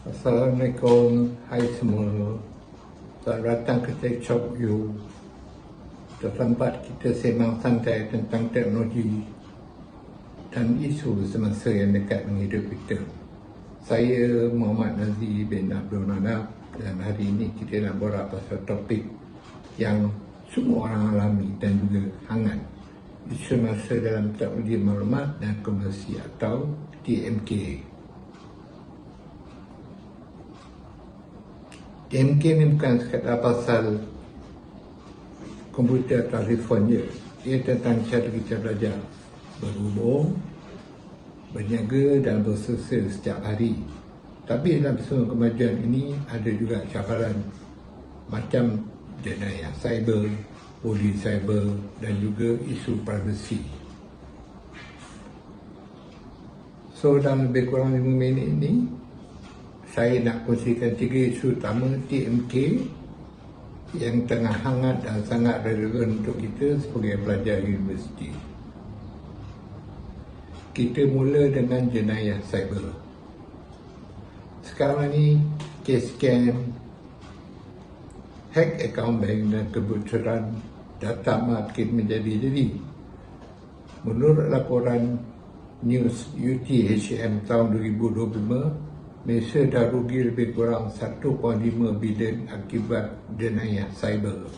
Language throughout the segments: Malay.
Assalamualaikum, hai semua. Selamat datang ke Tech Shop You. Tempat kita sembang santai tentang teknologi dan isu semasa yang dekat dengan hidup kita. Saya Muhammad Nazri bin Abdul Manaf dan hari ini kita nak borak pasal topik yang semua orang alami dan juga hangat isu masa dalam teknologi maklumat dan komersi atau TMK. TMK ni bukan sekadar pasal komputer atau telefon je. Ia tentang cara kita belajar berhubung, berniaga dan bersosial setiap hari. Tapi dalam semua kemajuan ini ada juga cabaran macam jenayah cyber, bully cyber dan juga isu privacy. So dalam lebih kurang 5 minit ini saya nak kongsikan tiga isu utama TMK yang tengah hangat dan sangat relevan untuk kita sebagai pelajar universiti. Kita mula dengan jenayah cyber. Sekarang ni kes scam, hack akaun bank dan kebocoran data market menjadi-jadi. Menurut laporan News UTHM tahun 2025, Malaysia dah rugi lebih kurang 1.5 bilion akibat jenayah cyber.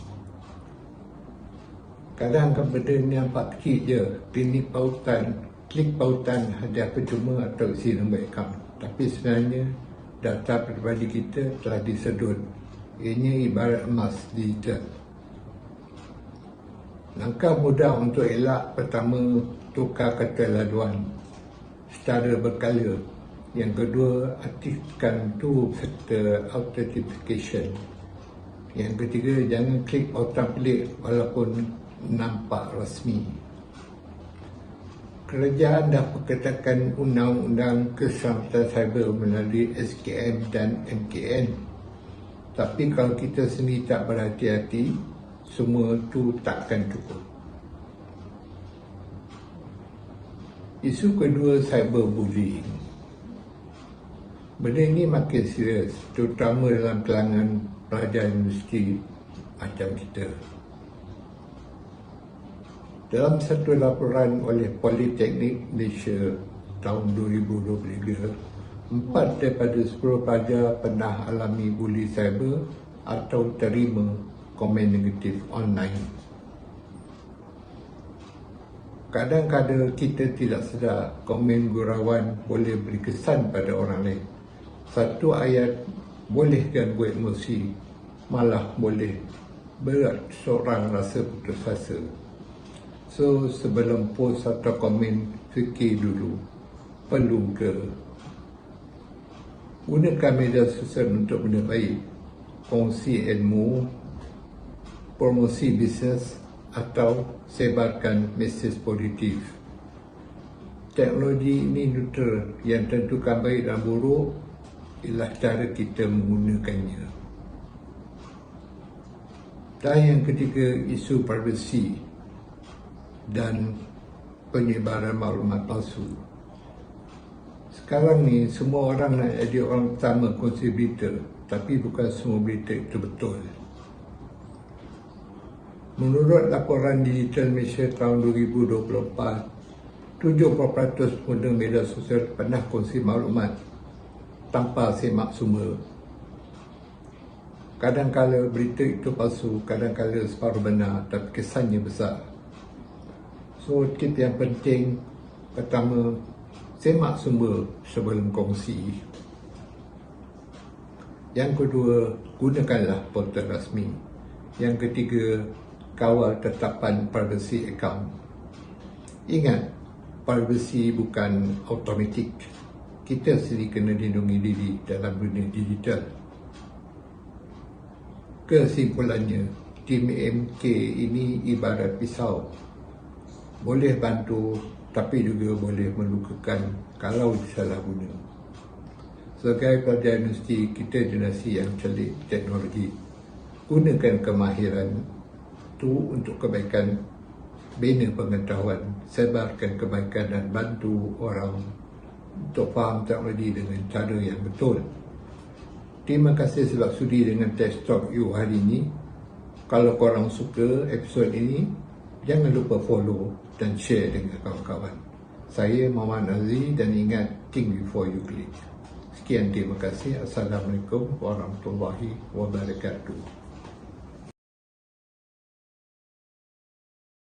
Kadang benda ni nampak kecil je, klik pautan, klik pautan hadiah percuma atau isi nombor. Tapi sebenarnya data peribadi kita telah disedut. Ini ibarat emas digital. Langkah mudah untuk elak pertama tukar kata laluan secara berkala. Yang kedua, aktifkan tu serta authentication. Yang ketiga, jangan klik pautan pelik walaupun nampak rasmi. Kerajaan dah perkatakan undang-undang keselamatan cyber melalui SKM dan MKN. Tapi kalau kita sendiri tak berhati-hati, semua tu takkan cukup. Isu kedua cyberbullying. Benda ini makin serius, terutama dalam kalangan pelajar universiti macam kita. Dalam satu laporan oleh Politeknik Malaysia tahun 2023, empat daripada sepuluh pelajar pernah alami bully cyber atau terima komen negatif online. Kadang-kadang kita tidak sedar komen gurauan boleh beri kesan pada orang lain. Satu ayat boleh ganggu emosi, malah boleh berat seorang rasa putus asa. So sebelum post atau komen, fikir dulu, perlu ke? Gunakan media sosial untuk benda baik, kongsi ilmu, promosi bisnes atau sebarkan mesej positif. Teknologi ini neutral yang tentukan baik dan buruk ialah cara kita menggunakannya. Dan yang ketiga, isu privacy dan penyebaran maklumat palsu. Sekarang ni semua orang nak jadi orang pertama kongsi berita tapi bukan semua berita itu betul. Menurut laporan Digital Malaysia tahun 2024, 70% pengguna media sosial pernah kongsi maklumat tanpa semak sumber. Kadang-kadang berita itu palsu, kadang-kadang separuh benar tapi kesannya besar. So, tip yang penting pertama, semak sumber sebelum kongsi. Yang kedua, gunakanlah portal rasmi. Yang ketiga, kawal tetapan privacy account. Ingat, privacy bukan automatik. Kita sendiri kena lindungi diri dalam dunia digital. Kesimpulannya, tim MK ini ibarat pisau. Boleh bantu tapi juga boleh melukakan kalau disalah guna. Sebagai pelajar universiti, kita generasi yang celik teknologi. Gunakan kemahiran itu untuk kebaikan bina pengetahuan, sebarkan kebaikan dan bantu orang untuk faham teknologi dengan cara yang betul. Terima kasih sebab sudi dengan test talk you hari ini. Kalau korang suka episod ini, jangan lupa follow dan share dengan kawan-kawan. Saya Muhammad Aziz dan ingat think before you click. Sekian terima kasih. Assalamualaikum warahmatullahi wabarakatuh.